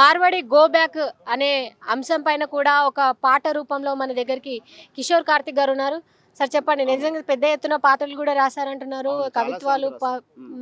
Marwadi go back అనే అంశం పైన కూడా ఒక పాట రూపంలో మన దగ్గరికి కిషోర్ కార్తిక్ గారు ఉన్నారు. సార్ చెప్పండి నిజంగా పెద్ద ఎత్తున పాటలు కూడా రాశారంటున్నారు. కవిత్వాలు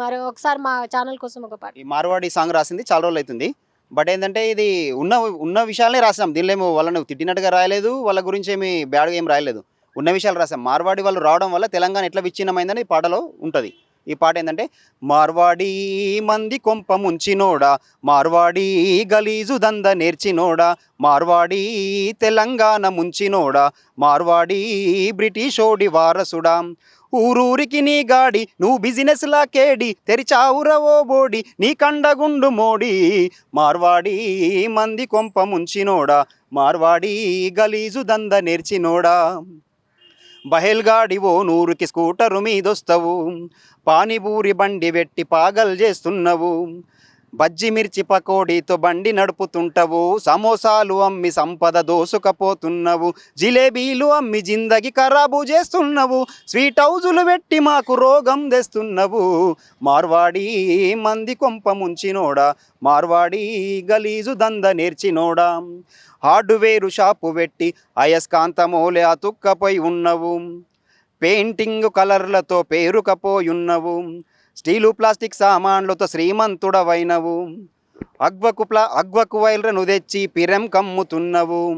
మరి ఒకసారి మా ఛానల్ కోసం ఒక పాట. ఈ మార్వాడి సాంగ్ రాసింది చాలా రోజులు అవుతుంది బట్ ఏంటంటే ఇది ఉన్న ఉన్న విషయాలనే రాసాం దీనిలో ఏమో వాళ్ళని తిట్టినట్టుగా రాయలేదు వాళ్ళ గురించి ఏమి బ్యాడ్గా ఏం రాయలేదు. ఉన్న విషయాలు రాసాం. మార్వాడి వాళ్ళు రావడం వల్ల తెలంగాణ ఎట్లా విచ్ఛిన్నమైందని ఈ పాటలో ఉంటుంది. ఈ పాట ఏంటంటే మార్వాడి మంది కొంప ముంచినోడా మార్వాడి గలీజు దంద నేర్చినోడా మార్వాడి తెలంగాణ ముంచినోడా మార్వాడి బ్రిటిషోడి వారసుడా. ఊరూరికి నీ గాడి నువ్వు బిజినెస్ లా కేడి తెరిచావురవో బోడి నీ కండగుండు మోడి. మార్వాడి మంది కొంప ముంచినోడా మార్వాడి గలీజు దంద నేర్చినోడా. బహెల్గాడివో నూరుకి స్కూటరు మీదొస్తవు. పానీపూరి బండి పెట్టి పాగల్ చేస్తున్నవు. బజ్జి మిర్చి పకోడీతో బండి నడుపుతుంటవు సమోసాలు అమ్మి సంపద దోసుకపోతున్నవు జిలేబీలు అమ్మి జిందగి ఖరాబు చేస్తున్నవు స్వీట్ హౌజులు పెట్టి మాకు రోగం తెస్తున్నవు. మార్వాడి మంది కొంప ముంచినోడా మార్వాడి గలీజు దంద నేర్చినోడా. హార్డ్వేరు షాపు పెట్టి అయస్కాంతమోలే అతుక్కపోయి ఉన్నవు. పెయింటింగ్ కలర్లతో పేరుకపోయున్నవు స్టీలు ప్లాస్టిక్ సామాన్లతో శ్రీమంతుడవైనవు. అగ్వకు ప్లా అగ్వకు వైర్లను తెచ్చి పిరం కమ్ముతున్నవు.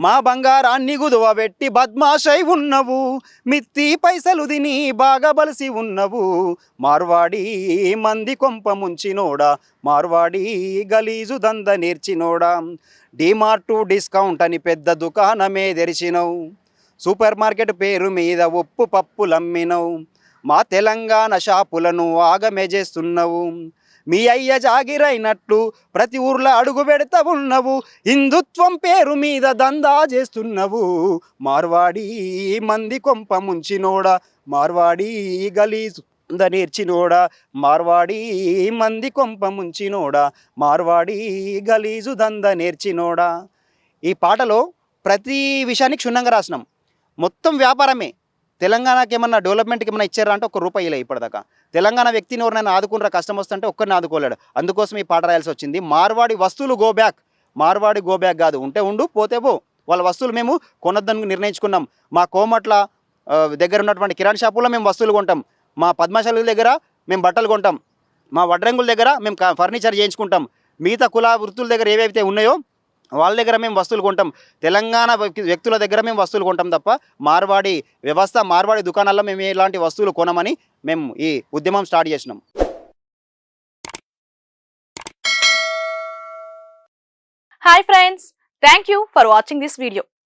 మా బంగారాన్ని గుదువబెట్టి బద్మాషై ఉన్నవు. మిత్తి పైసలు తిని బాగా బలిసి ఉన్నవు. మార్వాడి మంది కొంప ముంచినోడా మార్వాడి గలీజు దంద నేర్చినోడా. డిమార్టు డిస్కౌంట్ అని పెద్ద దుకాణమే తెరిచినవు. సూపర్ మార్కెట్ పేరు మీద ఉప్పు పప్పులమ్మినవు. మా తెలంగాణ షాపులను ఆగమెజేస్తున్నావు. మీ అయ్య జాగిరైనట్లు ప్రతి ఊర్లో అడుగు పెడతా ఉన్నవు హిందుత్వం పేరు మీద దందా చేస్తున్నవు. మార్వాడి మంది కొంప ముంచినోడా మార్వాడి గలీజు ద నేర్చినోడా మార్వాడి మంది కొంప ముంచినోడా మార్వాడి గలీజు దంద నేర్చినోడా. ఈ పాటలో ప్రతి విషయాన్ని క్షుణ్ణంగా రాసినాం. మొత్తం వ్యాపారమే. తెలంగాణకి ఏమన్నా డెవలప్మెంట్కి ఏమైనా ఇచ్చారా అంటే ఒక రూపాయి ఇలా ఇప్పటిదాకా. తెలంగాణ వ్యక్తిని ఎవరినైనా ఆదుకున్నారా కష్టం వస్తుంటే ఒక్కరిని ఆదుకోలేడు. అందుకోసం ఈ పాట రాయాల్సి వచ్చింది. మార్వాడి వస్తువులు go back Marwadi go back కాదు. ఉంటే ఉండు పోతే పో. వాళ్ళ వస్తువులు మేము కొనొద్దని నిర్ణయించుకున్నాం. మా కోమట్ల దగ్గర ఉన్నటువంటి కిరాణ్ షాపులో మేము వస్తువులు కొంటాం. మా పద్మశాల దగ్గర మేము బట్టలు కొంటాం. మా వడ్రంగుల దగ్గర మేము ఫర్నిచర్ చేయించుకుంటాం. మిగతా కుల వృత్తుల దగ్గర ఏవైతే ఉన్నాయో వాళ్ళ దగ్గర మేము వస్తువులు కొంటాం. తెలంగాణ వ్యక్తి- వ్యక్తుల దగ్గర మేము వస్తువులు కొంటాం తప్ప మార్వాడి వ్యవస్థ మార్వాడి దుకాణాల్లో మేము ఇలాంటి వస్తువులు కొనమని మేము ఈ ఉద్యమం స్టార్ట్ చేసినాం. Hi friends thank you for watching this video